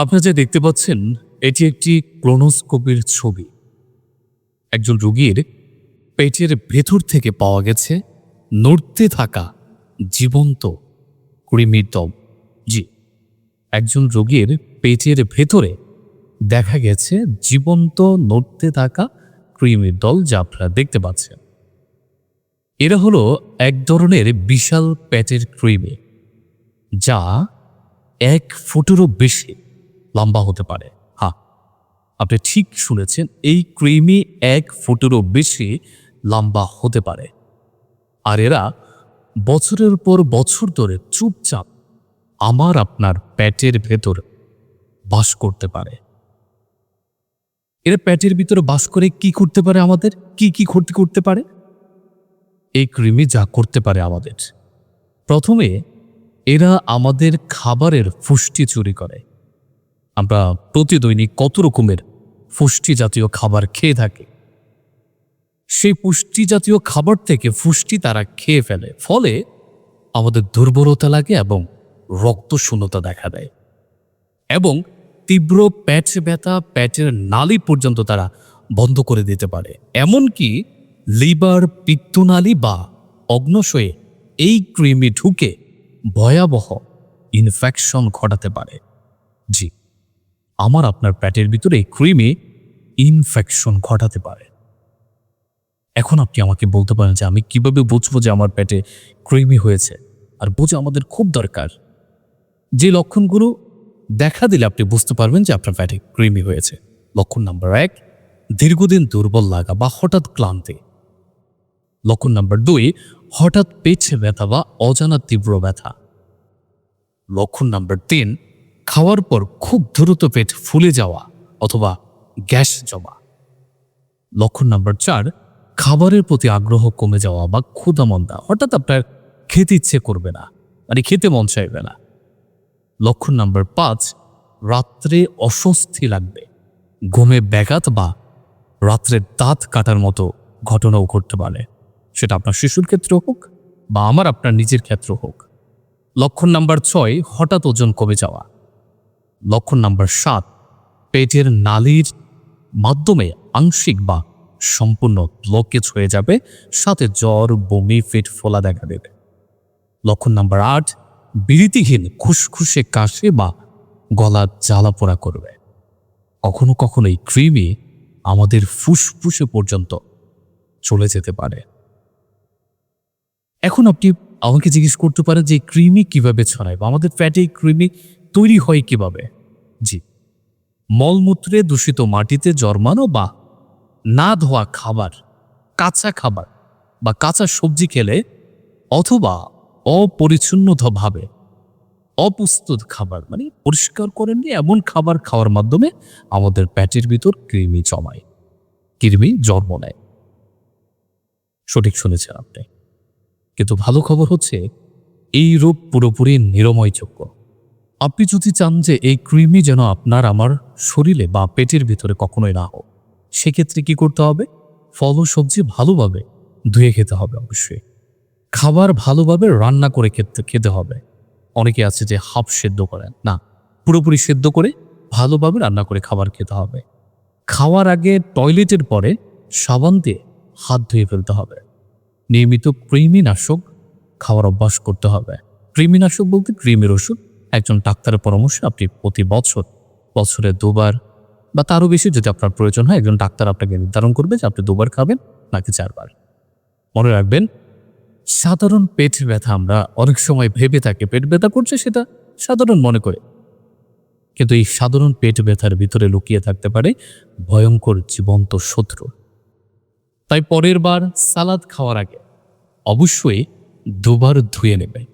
আপনারা যা দেখতে পাচ্ছেন, এটি একটি ক্লোনোস্কোপের ছবি। একজন রোগীর পেটের ভেতর থেকে পাওয়া গেছে নড়তে থাকা জীবন্ত দম। জি, একজন রোগীর পেটের ভেতরে দেখা গেছে জীবন্ত নড়তে থাকা কৃমির দল যা আপনারা দেখতে পাচ্ছেন। এরা হলো এক ধরনের বিশাল পেটের কৃমি, যা এক ফুটেরও বেশি লম্বা হতে পারে। হ্যাঁ আপনি ঠিক শুনেছেন, এই কৃমি এক ফুটেরও বেশি লম্বা হতে পারে। আর এরা বছরের পর বছর ধরে চুপচাপ আমার আপনার পেটের ভেতর বাস করতে পারে। এরা পেটের ভিতরে বাস করে কি করতে পারে আমাদের? কি কি ক্ষতি করতে পারে? এই কৃমি যা করতে পারে আমাদের। প্রথমে এরা আমাদের খাবারের পুষ্টি চুরি করে। আমরা প্রতিদৈনিক কত রকমের পুষ্টি জাতীয় খাবার খেয়ে থাকি। সেই পুষ্টি জাতীয় খাবার থেকে পুষ্টি তারা খেয়ে ফেলে। ফলে আমাদের দুর্বলতা লাগে এবং রক্ত শূন্যতা দেখা দেয়। এবং তীব্র প্যাচ ব্যথা প্যাচের নালি পর্যন্ত তারা বন্ধ করে দিতে পারে। এমনকি লিভার পিত্তনালী বা অগ্নশয়ে এই কৃমি ঢুকে ভয়াবহ ইনফেকশন ঘটাতে পারে। জি। আমার আপনার প্যাটের ভিতরে কৃমি ইনফেকশন ঘটাতে পারে। এখন আপনি আমাকে বলতে পারেন যে আমি কীভাবে বুঝব যে আমার পেটে ক্রিমি হয়েছে? আর বোঝা আমাদের খুব দরকার। যে লক্ষণগুলো দেখা দিলে আপনি বুঝতে পারবেন যে আপনার পেটে ক্রিমি হয়েছে। লক্ষণ নাম্বার এক, দীর্ঘদিন দুর্বল লাগা বা হঠাৎ ক্লান্তি। লক্ষণ নাম্বার দুই, হঠাৎ পেছে ব্যথা বা অজানা তীব্র ব্যথা। লক্ষণ নাম্বার তিন খাওয়ার পর খুব দ্রুত পেট ফুলে যাওয়া অথবা গ্যাস জমা। লক্ষণ নাম্বার চার, খাবারের প্রতি আগ্রহ কমে যাওয়া বা ক্ষুধা মন্দা হঠাৎ আপনার খেতে ইচ্ছে করবে না মানে খেতে মন চাইবে না। লক্ষণ নাম্বার পাঁচ, রাত্রে অস্বস্তি লাগবে। ঘুমে ব্যাঘাত বা রাত্রে দাঁত কাটার মতো ঘটনাও ঘটতে পারে। সেটা আপনার শিশুর ক্ষেত্রে হোক বা আমার আপনার নিজের ক্ষেত্রে হোক। লক্ষণ নাম্বার ছয়, হঠাৎ ওজন কমে যাওয়া। লক্ষণ নাম্বার সাত, পেটের নালীর মাধ্যমে আংশিক বা সম্পূর্ণ ব্লকেজ হয়ে যাবে, সাথে জ্বর, বমি, পেট ফোলা দেখা দেবে। লক্ষণ নাম্বার আট, বিরতিহীন খুসখুসে কাশে বা গলা জ্বালা পোড়া করবে। কখনো কখনো এই কৃমি আমাদের ফুসফুসে পর্যন্ত চলে যেতে পারে। এখন আপনি আমাকে জিজ্ঞেস করতে পারেন যে কৃমি কীভাবে ছড়ায় বা আমাদের ফ্যাটে এই কৃমি তৈরি হয় কীভাবে? জি। মলমূত্রে দূষিত মাটিতে জন্মানো বা না ধোয়া খাবার, কাঁচা খাবার বা কাঁচা সবজি খেলে অথবা অপরিচ্ছন্নতাভাবে অপ্রস্তুত খাবার মানে পরিষ্কার করেননি এমন খাবার খাওয়ার মাধ্যমে আমাদের পেটের ভিতর কৃমি জমায়, কৃমি জন্ম নেয়। সঠিক শুনেছেন আপনি। কিন্তু ভালো খবর হচ্ছে, এই রোগ পুরোপুরি নিরাময়যোগ্য। আপনি যদি চান যে এই কৃমি যেন আপনার আমার শরীরে বা পেটের ভিতরে কখনোই না হোক, সেক্ষেত্রে কি করতে হবে? ফল ও সবজি ভালোভাবে ধুয়ে খেতে হবে অবশ্যই। খাবার ভালোভাবে রান্না করে খেতে খেতে হবে। অনেকে আছে যে হাফ সেদ্ধ করেন। না, পুরোপুরি সেদ্ধ করে ভালোভাবে রান্না করে খাবার খেতে হবে। খাওয়ার আগে টয়লেটের পরে সাবান দিয়ে হাত ধুয়ে ফেলতে হবে। নিয়মিত কৃমিনাশক খাওয়ার অভ্যাস করতে হবে। কৃমিনাশক বলতে কৃমির ওষুধ। একজন ডাক্তারের পরামর্শে আপনি প্রতি বছর, বছরে দুবার বা তারও বেশি যদি আপনার প্রয়োজন হয়, একজন ডাক্তার আপনাকে নির্ধারণ করবে যে আপনি দুবার খাবেন নাকি চারবার। মনে রাখবেন, সাধারণ পেট ব্যথা আমরা অনেক সময় ভেবে থাকি, পেট ব্যথা করছে সেটা সাধারণ মনে করে। কিন্তু এই সাধারণ পেট ব্যথার ভিতরে লুকিয়ে থাকতে পারে ভয়ঙ্কর জীবন্ত শত্রু। তাই পরের বার সালাদ খাওয়ার আগে অবশ্যই দুবার ধুয়ে নেবে